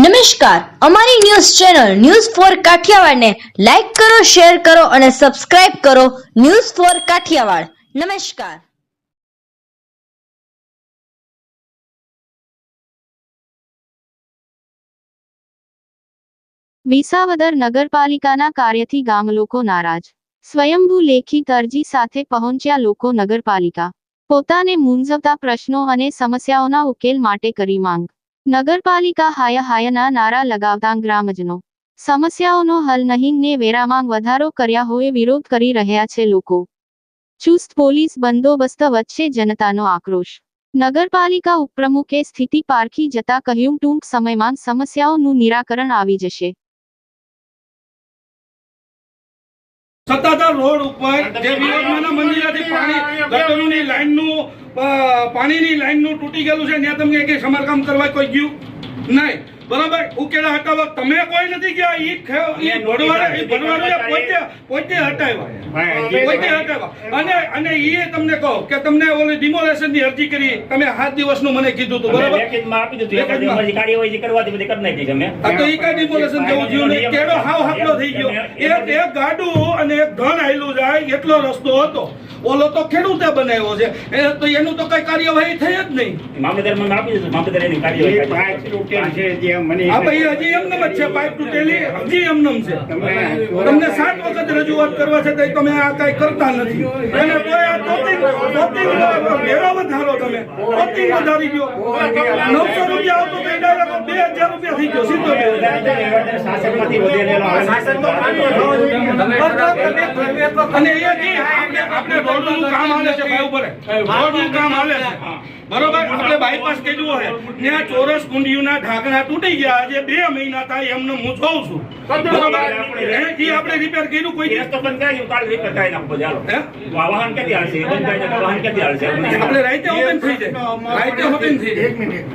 નમસ્કાર. અમારી news channel news four કાઠિયાવાડને લાઈક કરો, શેર કરો અને સબસ્ક્રાઇબ કરો ન્યૂઝ ફોર કાઠિયાવાડ. નમસ્કાર. વિસાવદર નગરપાલિકાના કાર્યથી ગામલોકો નારાજ. સ્વયંભૂ લેખિત અરજી સાથે પહોંચ્યા લોકો નગરપાલિકા. પોતાને મૂંઝવતા પ્રશ્નો અને સમસ્યાઓના ઉકેલ માટે કરી માંગ. નગરપાલિકા હાય હાયના નારા લગાવતા ગ્રામજનો. સમસ્યાઓનો હલ નહીં ને વેરામાં વધારો કર્યા હોય વિરોધ કરી રહ્યા છે લોકો. ચુસ્ત પોલીસ બંદોબસ્ત વચ્ચે જનતાનો આક્રોશ. નગરપાલિકા ઉપપ્રમુખે સ્થિતિ પારખી જતા કહ્યું, ટૂંક સમયમાં સમસ્યાઓનું નિરાકરણ આવી જશે. સત્તાધાર રોડ ઉપર જે વિરોધમાના મંદિરેથી પાણી ગટરોની લાઈનનું પાણીની લાઈનનું તૂટી ગયેલું છે ત્યાં તમને કંઈ સમારકામ કરવા કોઈ ગયું નહીં. બરાબર? ઉકેલા હટાવવા તમે કોઈ નથી ગયા. ઈ પોતે પોતે હટાવ્યા. પોતે હટાવ્યા. અને અને ઈ તમને કહો કે તમને ઓલી ડિમોલેશનની અરજી કરી. તમે સાત દિવસનું મને કીધું હતું બરાબર? લેખિતમાં આપી દીધું. એ લેખિતમાં. કાર્યવાહી કરવાથી બધી કરી નાખી છે આ તો ઈ કઈ ડિમોલેશન જેવું થયું નહીં કેળો હાવ હાકલો થઈ ગયો. એક એક ગાડું અને એક ઘણ આયલું જાય એટલો રસ્તો હતો. ઓલો તો ખેડૂતે બનાવ્યો છે. એ તો એનું તો કઈ કાર્યવાહી થઈ જ નહીં. મામલતદારમાં મને આપી દેજો મામલતદાર એની કાર્યવાહી પાઇપ તૂટેલ છે જે મને આ ભાઈ હજી એમનેમ જ છે. પાઇપ તૂટેલી હજી એમનેમ છે. તમને સાત રજૂઆત કરવા છે તમે આ કઈ કરતા નથી. અને કોઈ વધારો તમે. તોતિંગ વધારી ગયો નવસો રૂપિયા આવતો તો ડાયરેક્ટ બે હજાર રૂપિયા થઈ ગયો, સીધો અને એ આપણે રોડનું કામ હાલે છે, ભાઈ, ઉપર. રોડનું કામ હાલે છે. બરોબર? આપણે બાયપાસ કર્યું હોય. ત્યાં ચોરસ કુંડીઓના ઢાંકણા તૂટી ગયા. આજે બે મહિના થાય એમને હું જોઉં છું. બરોબર? એ આપણે રિપેર કર્યું કોઈ દિવસ? રસ્તો બંધ કરાવી કાલ રિપેર કરાવી નાખો બધું વાહન ક્યાંથી હાલશે? બંધ વાહન ક્યાંથી હાલશે? આપણે રાઈતે ઓપન થઈ જાય. રાઈતે ઓપન થઈ જાય. એક મિનિટ.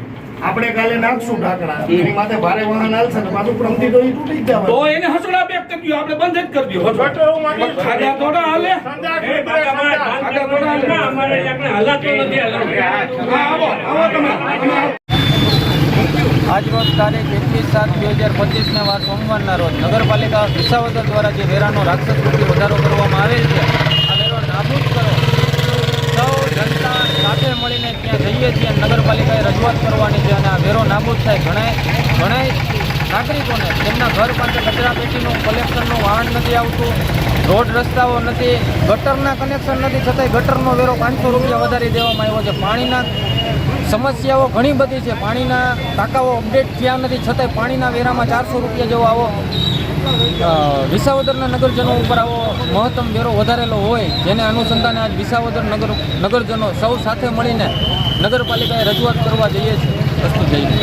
આપણે કાલે નાખશું ઢાંકણા. એની માથે ભારે વાહન હાલશે ને પાછું પ્રમથી તો એ તૂટી જ તો એને હસડા બેક કરી દો આપણે બંધ જ કરી દો. ખાડા થોડા હાલે? ખાડા થોડા હાલે. હા આવો આવો તમે આજરોજ તારીખ એકવીસ સાત બે હજાર પચીસના વાર સોમવારના રોજ નગરપાલિકા વિસાવદર દ્વારા જે વેરાનો રાક્ષસ વધારો કરવામાં આવેલ છે આ વેરો નાબૂદ કરો સૌ જનતા સાથે મળીને ત્યાં જઈએ છીએ અને નગરપાલિકાએ રજૂઆત કરવાની અને આ વેરો નાબૂદ થાય ઘણા ઘણા નાગરિકોને તેમના ઘર પાસે કચરા પેટીનું કલેક્શનનું વાહન નથી આવતું, રોડ રસ્તાઓ નથી, ગટરના કનેક્શન નથી, છતાંય ગટરનો વેરો પાંચસો રૂપિયા વધારી દેવામાં આવ્યો છે. પાણીના સમસ્યાઓ ઘણી બધી છે. પાણીના ટાંકાઓ અપડેટ થયા નથી, છતાંય પાણીના વેરામાં ચારસો રૂપિયા જેવો આવો વિસાવદરના નગરજનો ઉપર આવો મહત્તમ વેરો વધારેલો હોય, જેને અનુસંધાને આજ વિસાવદર નગર, નગરજનો સૌ સાથે મળીને નગરપાલિકાએ રજૂઆત કરવા જઈએ છીએ વસ્તુ જઈએ